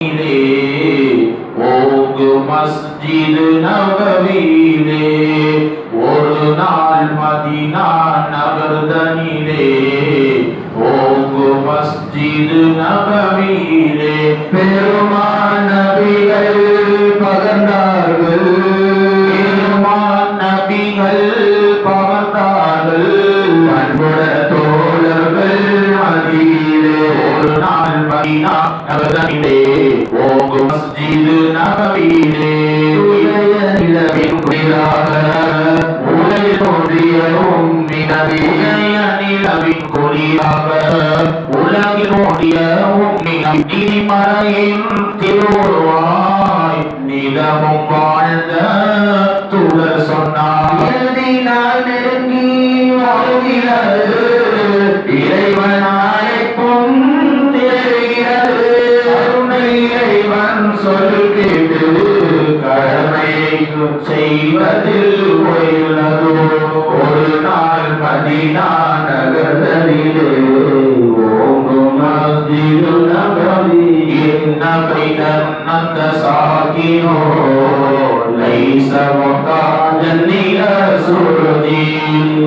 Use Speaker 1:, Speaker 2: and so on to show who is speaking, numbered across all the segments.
Speaker 1: நபியிலே ஓங்கு மஸ்ஜிது நபவியிலே ஒரு நாள் மதினா நகர்தனிலே ஓங்கு மஸ்ஜிது நபவியிலே
Speaker 2: பெருமான் நபிகள் நிலவின்
Speaker 1: கொடியாக உலகில் ஓடிய உன்னியம் நீமறையின் திருவுருவாய் நிலமும் வாழ்ந்த தூதர் சொன்னார்.
Speaker 2: இறுதி நாள் நெருங்கி வருகிறது இறைவன் அழைப்பும் தேடுகிறது கருணை இறைவன் சொல் கேட்டு கடமையை செய்வதில் போயுள்ளதோ மதினா நகரதிலே ஓங்கும் மஸ்ஜிது நபவி இன்னபி தன்னக்க சாகினோ லைச முகாஜன் நிரசுதி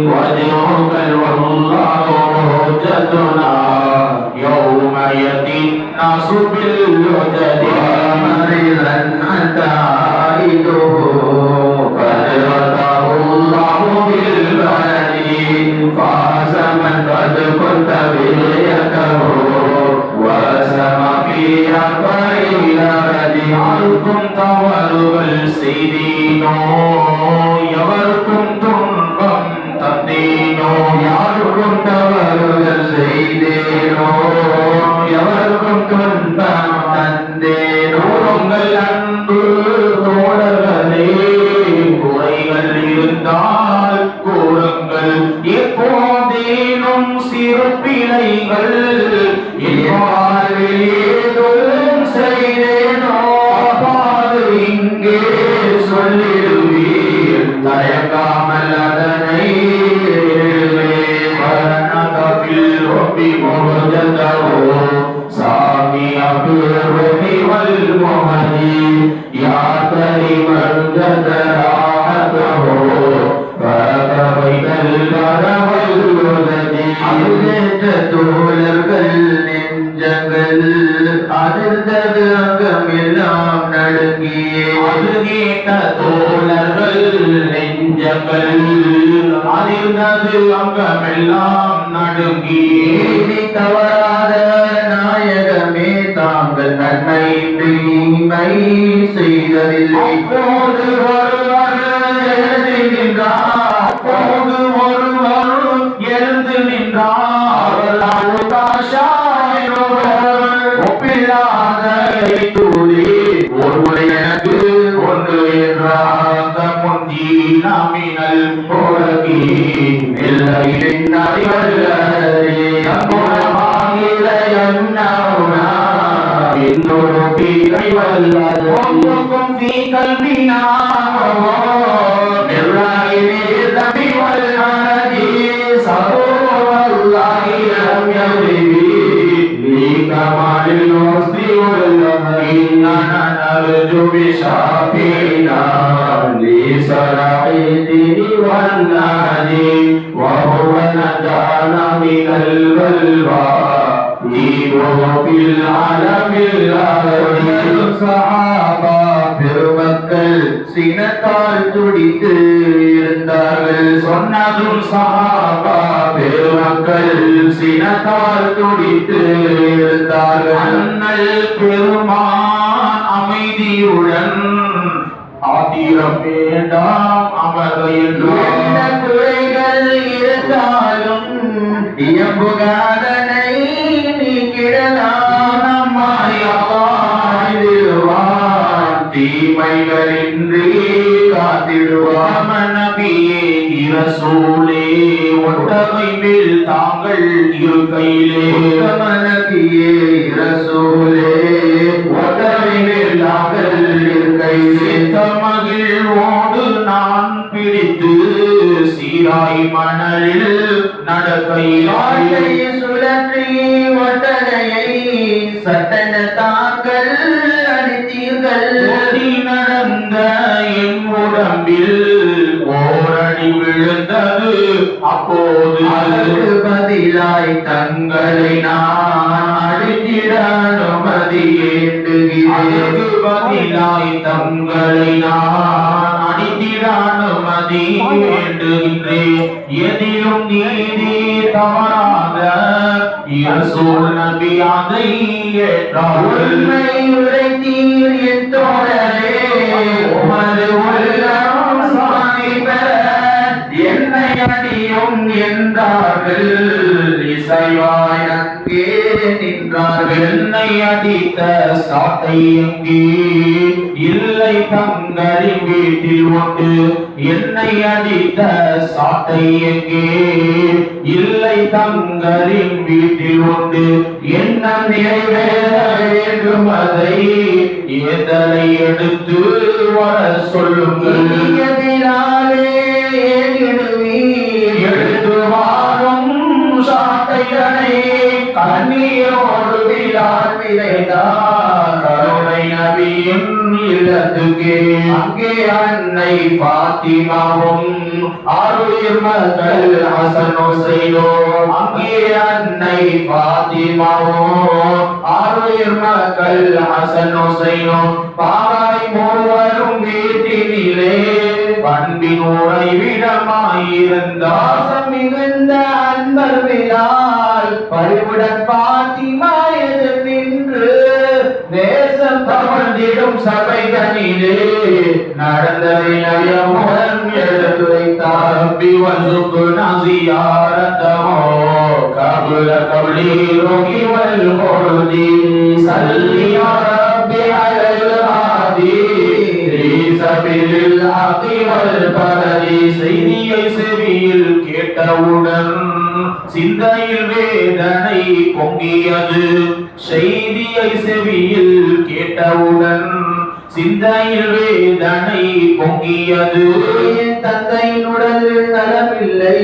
Speaker 2: வஜோகல் வல்லாஹு ஹுஜதுனா யௌம யதின் நாசு பில் ஹுஜதி
Speaker 1: அமரிலன் அதாயிதுஹு செய்தீனோ? எவருக்கும் துன்பம் தந்தீனோ?
Speaker 2: யாருக்கும் தவறுதல் செய்தேனோ? எவருக்கும் துன்பம்
Speaker 1: தோழர்கள்
Speaker 2: நெஞ்சங்கள் அதிர்ந்தது அங்கமெல்லாம் நடுங்கியே.
Speaker 1: அது தோழர்கள் நெஞ்சங்கள் அதிர்ந்தது அங்கமெல்லாம் நடுங்கி
Speaker 2: தவறாத நாயகமே தாங்கள் நன்மை செய்ததில்லை.
Speaker 1: إننا نرجو
Speaker 2: بشافينا لصلاح الدين والنادي وهو نجانا من البلوى دينه في العالم الآخر صحابة பெருமக்கள் சினத்தால் துடித்து இருந்தார்கள்
Speaker 1: சொன்னதும் சஹாபா
Speaker 2: பெருமக்கள் சினத்தால் துடித்து இருந்தார்கள்
Speaker 1: அண்ணல் பெருமான் அமைதியுடன் ஆத்திரம் வேண்டாம் அமர்க
Speaker 2: என்ன
Speaker 1: என்றார்
Speaker 2: குறைகள் இருந்தாலும் இயம்புகாதனை நீக்கிடலாம் நம்மாய் அவாழ்ந்திடுவான் தீமைகளின்றி காத்திடுவான்
Speaker 1: நபியே இரசூலே. ஒட்டகை மேல் தாங்கள் இருக்கையிலே.
Speaker 2: உத்தமனகியே இரசூலே.
Speaker 1: சீராய் மணலில்
Speaker 2: வாழ்க்கையை சுழற்றி ஒட்டனையை சட்டன தாக்க நீங்கள் அடித்தீர்கள்
Speaker 1: நடந்த என் உடம்பில் ஓரடி விழுந்தது. அப்போது
Speaker 2: பதிலாய் தங்களை நான் அடித்திட அனுமதி ஏந்துகிறேன்
Speaker 1: பதிலாய் தங்களை நான் அடித்திட அனுமதி வேண்டுகின்றேன் எதிலும் நீதி தவறாத இயேசூல் நபி அதை ஏற்றார்கள்.
Speaker 2: உண்மை உரைத்தீர் என் தோழரே. உமது உள்ளம் சாமி பெற என்னை அடியும் என்றார்கள். இசைவாய் அங்கே நின்றார்கள்
Speaker 1: என்னை அடித்த சாட்டை எங்கே இல்லை தங்களின் வீட்டில் உண்டு என்னை அடித்த சாட்டை எங்கே இல்லை தங்களின் வீட்டில் உண்டு என்ன நிறைவேற வேண்டும் அதை ஏதலை எடுத்து வர சொல்லுங்கள்.
Speaker 2: இனியதினாலே
Speaker 1: கண்ணீரோடு விழால் விதைத்தார் நபியின் இல்லத்துக்கே அங்கே அன்னை பாத்திமாவும் அருளிர் மகள் ஹசன் ஹுசைனோ அங்கே அன்னை பாத்திமாவும் அருளிர் மகள் ஹசன் ஹுசைனோ பாவாய் மூவரும் வீட்டினிலே பண்பின் உறைவிடமாயிருந்தார்
Speaker 2: மிகுந்த அன்பர் விழால் பறிவுடன் பாத்திமா எதிர்த்து தேசம்
Speaker 1: தவழ்ந்திடும் சபைகளிலே நடந்ததை நயமுடன் எடுத்துரைத்தார் ரப்பி வல்சுக்கு நசியாரத்தமோ கபுல கபலி ரோகி வல் கொழுதி சல்லி யா ரப்பி அலல் ஹாதி சபிலில் அகிவல் பரதி. செய்தியை செவியில் கேட்டவுடன் சிந்தையில் வேதனை பொங்கியது. செய்தியை செவியில் கேட்டவுடன் சிந்தையில் வேதனை பொங்கியது.
Speaker 2: தந்தையின் உடல் நலமில்லை?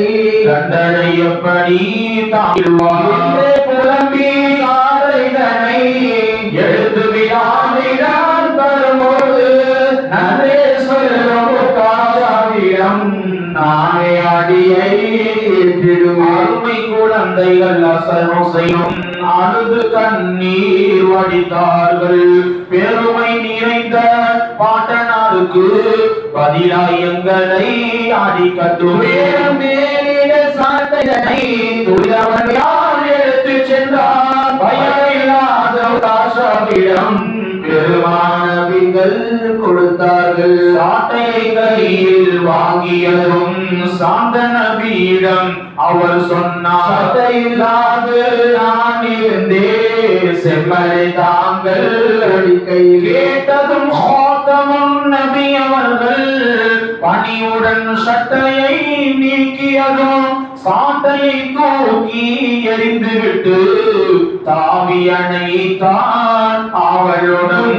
Speaker 1: எப்படி தாழ்வார் நானே அடியை அருமை குழந்தைகள் அசனம் செய்யும் அழுது கண்ணீர் வடித்தார்கள். பெருமை நிறைந்த பாட்டனாருக்கு பதிலாய் எங்களை அடிக்கட்டுவேன்
Speaker 2: மேலிட சாட்டையனை
Speaker 1: துரிதவன் யார் எடுத்து சென்றார்? பயமில்லாத காசாவிடம் பெருமானவிகள்
Speaker 2: கொடுத்தார்கள்.
Speaker 1: சாட்டையை கையில் வாங்கியதும் சாந்த நபியிடம் அவர் சொன்னார். சட்டையில்லாது நான் இருந்தே செம்மலை தாங்கள்
Speaker 2: அடிக்கை
Speaker 1: கேட்டதும் ஹோத்தமும் நபி அவர்கள் பணியுடன் சட்டையை நீக்கியதும் சாட்டையை தூக்கி எறிந்துவிட்டு தாவியனை தான் அவளுடன்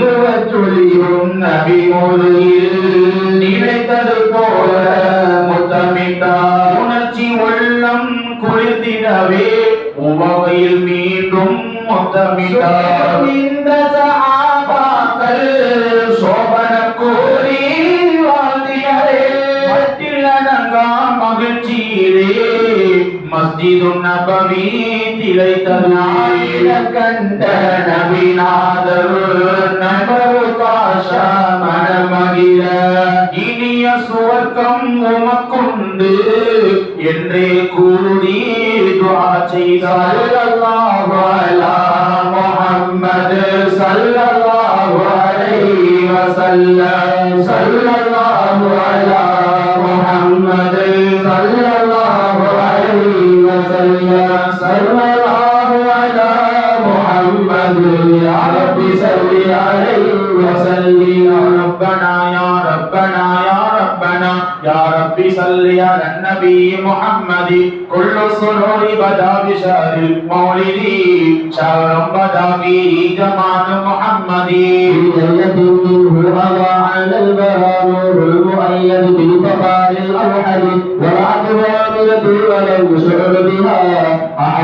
Speaker 1: சொல்லியும் நபி மோதியில் நினைத்தது போல முத்தமிட்டார். உணர்ச்சி உள்ளம் குளிர்ந்திடவே உவகையில் மீண்டும் முத்தமிட்டார். மஸ்ஜிது நபவி திளைத்ததாயிர கண்ட நபிநாதர். நபரு காஷா மனமகிழ. இனிய சுவர்க்கம் உமக்குண்டு. என்றே கூறி துவா செய்தார். அல்லாஹ் يا ربنا يا ربنا يا ربي صل على النبي محمد. كل السرور بدا بشهر المولد شهر بدا فيه جماعة محمد.
Speaker 2: جنة منه أضاء على البرى نور المؤيد بالفقار الأوحد والعقل عاملة ولو شعر بها.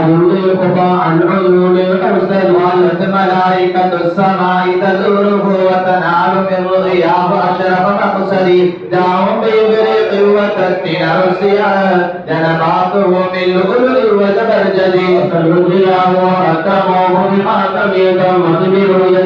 Speaker 2: أحد للقطاع عن عيون الحسن
Speaker 1: قالت ملائكة السماء
Speaker 2: تزوره وتنال من رؤياه أشرف مقصدي دعوا بإبريق وتسمين رسيا جنباته من لؤلؤ وزبرجد فالرجياه وأتموه بحاتم يتمت برؤية